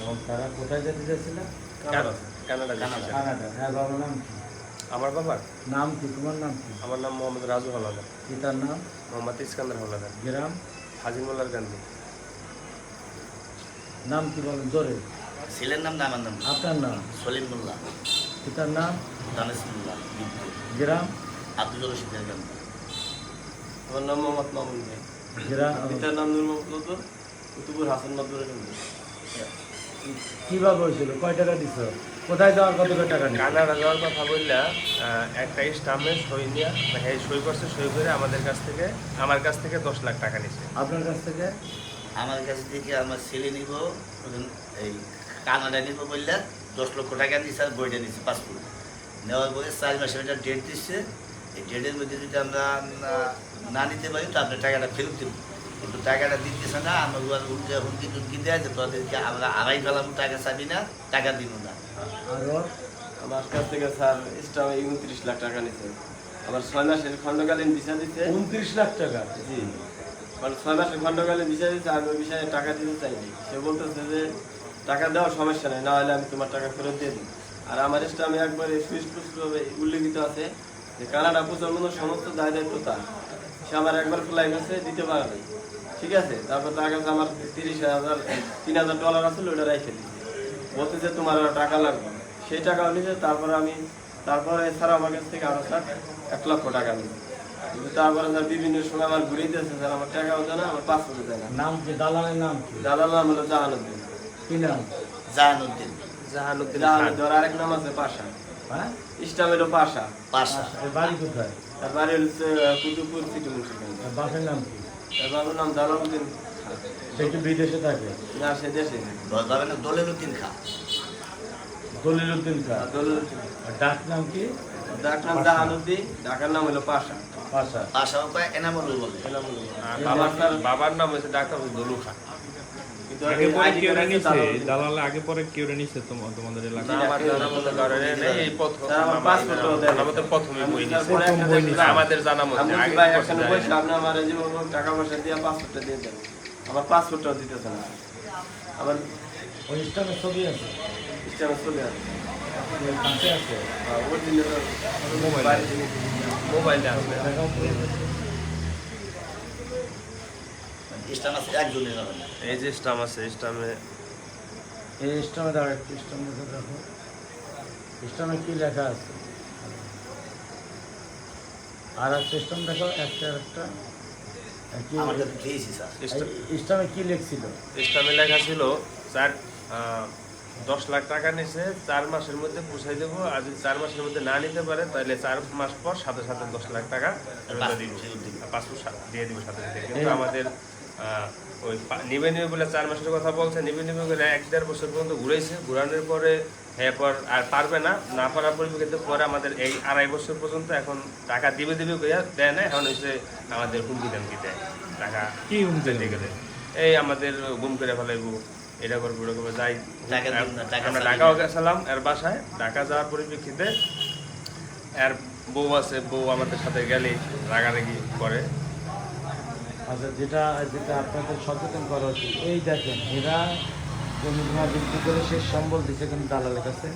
এবং তারা কোথায় যেতে চাইছিল? কানাডা। কানাডা। কানাডা। হ্যাঁ বাবার নাম কি? আমার বাবার নাম কি? তোমার নাম কি? আমার নাম মোহাম্মদ রাজু হাওলাদার। পিতার নাম? মোহাম্মদ ইস্কান্দার হাওলাদার। গ্রাম? হাজিমুল্লার গান্ধী। নাম কি বলেন জোরে। ছেলের নাম না আমার নাম আপনার নাম? সলিম মোল্লা। পিতার নাম? দানেশ মোল্লা গ্রাম? আব্দুল রশিদের আমার নাম মোহাম্মদ মামুন ভাই। গ্রাম? পিতার নাম নূর মোহাম্মদ কুতুবুর হাসান মাদুরের গান্ধী কীভাবে হয়েছিল? কয় টাকা দিছ? কোথায় যাওয়ার কত টাকা কানাডা যাওয়ার কথা বললা একটা স্টামে সই নিয়ে হ্যাঁ সই করছে সই করে আমাদের কাছ থেকে আমার কাছ থেকে দশ লাখ টাকা নিছে। আপনার কাছ থেকে? আমার কাছ থেকে আমার ছেলে নিব এই কানাডা নিব বললে দশ লক্ষ টাকা দিচ্ছে আর বইটা দিচ্ছে পাসপোর্ট নেওয়ার পরে চার মাসের একটা ডেট দিচ্ছে এই ডেটের মধ্যে যদি আমরা না- না নিতে পারি তো আপনার টাকাটা ফেরত দেবো। কিন্তু টাকাটা দিতেছে না আমার উল্টে হুমকি টুমকি দেয় যে তোদেরকে আমরা আড়াই ফেলাম টাকা চাবি না টাকা দিব না। আমার কাছ থেকে স্যার স্টামে উনত্রিশ লাখ টাকা নিছে। আবার ছয় মাসের খণ্ডকালীন ভিসা দিতে উনত্রিশ লাখ টাকা? জি। মানে ছয় মাসের খণ্ডকালীন ভিসা আমি ওই বিষয়ে টাকা দিতে চাইনি। সে বলতেছে যে টাকা দেওয়ার সমস্যা নেই না হলে আমি তোমার টাকা ফেরত দিয়ে দিই। আর আমার স্টামে একবারে সুস্পষ্টভাবে উল্লেখিত আছে যে কানাডা প্রজন্মের সমস্ত দায় দায়িত্ব তার। সে আমার একবার ফ্লাই গেছে দিতে পারে নাই ঠিক আছে? তারপর তার কাছে আমার তিরিশ হাজার তিন হাজার ডলার আছে ওটা রেখে দিচ্ছে বলতে যে তোমার টাকা লাগবে সেই টাকাও নিছে তারপরে আমি তারপরে এছাড়া আমার কাছ থেকে আরও স্যার এক লক্ষ টাকা কিন্তু তারপরে স্যার বিভিন্ন সময় আমার ঘুরিয়ে দিয়েছে স্যার আমার টাকাও দেয় না আমার পাসপোর্টও দেয় না। নাম কি? দালালের নাম কি? দাদার নাম হলো জাহানুদ্দিন। কি নাম? জাহানুদ্দিন। জাহানুদ্দিন। জাহানুদ্দিন আরেক নাম আছে পাশা। হ্যাঁ? ইসলাম হলো পাশা। পাশা। বাড়ি কোথায়? তার বাড়ি হচ্ছে কুতুবপুর সিটি মুন্সিগঞ্জ বাপের নাম কি? তার বাবার নাম জালালউদ্দিন সে একটু বিদেশে থাকে? না সে দেশে ধরবে না দলিলুদ্দিন খা। দলিল উদ্দিন খা। আর ডাক নাম কি? ডাক নাম জাহানুদ্দিন ঢাকার নাম হলো পাশা। পাশা। কয়? এনামুল বলে। আর বাবার বাবার নাম হচ্ছে ডাক্তার দলু কিন্তু আগে পরে কেউ নিছে? জালালউদ্দিন। আগে পরে কেউ নিছে তোমা- তোমাদের এলাকায়? আমার জানা মতো কারণে নেই। এই প্রথম আমার পাসপোর্টও দেয় না। আমাদের প্রথমে বই নিছে। তারপরে বই নিছে। আমাদের জানা মতো। আগে ভাই করতে একখানে যায়। বসে না। আপনি আমার জীবন টাকা পয়সা দিয়ে পাসপোর্টটা দিয়ে দেন। আমার পাসপোর্টটাও দিতেছে না। আবার ওই ছবি আছে? কাছে অরিজিনাল মোবাইল। দেখাও আছে একজনের হবে না। এই যে স্টাম আছে স্টামে এই দাঁড়া একটু দেখে দেখো। ইসলামে কি লেখা আছে? আর দেখো একটা একটা ইসলামে কি লেখছিল? ইসলামে লেখা ছিল চার দশ লাখ টাকা নিছে চার মাসের মধ্যে পুষাই দেবো আর যদি চার মাসের মধ্যে না নিতে পারে তাহলে চার মাস পর সাথে সাথে দশ লাখ টাকা ফেরত দিব। পাসপোর্ট দিয়ে দিব সাথে সাথে। কিন্তু আমাদের ওই নিবে নিবে বলে চার মাসের কথা বলছে। নিবে নিবে বলে এক দেড় বছর পর্যন্ত ঘুরেছে। ঘুরানোর পরে হ্যাঁ আর পারবে না। না পারার পরিপ্রেক্ষিতে পরে আমাদের এই আড়াই বছর পর্যন্ত এখন টাকা দিবে দিবে দেয় না। এখন হচ্ছে আমাদের হুমকি দামকি দেয়। টাকা কি হুমকি দিতে গেলে এই আমাদের গুম করে ফেলাইবো এটা করব ওটা করব যাই। আমরা ঢাকাও গেছিলাম এর বাসায়। ঢাকা যাওয়ার পরিপ্রেক্ষিতে এর বউ আছে বউ আমাদের সাথে গেলে রাগারাগি করে। আচ্ছা যেটা যেটা আপনাদের সচেতন করা উচিত। এই দেখেন, এরা জমি জমা বিক্রি করে শেষ সম্বল দিচ্ছে কিন্তু দালালের কাছে।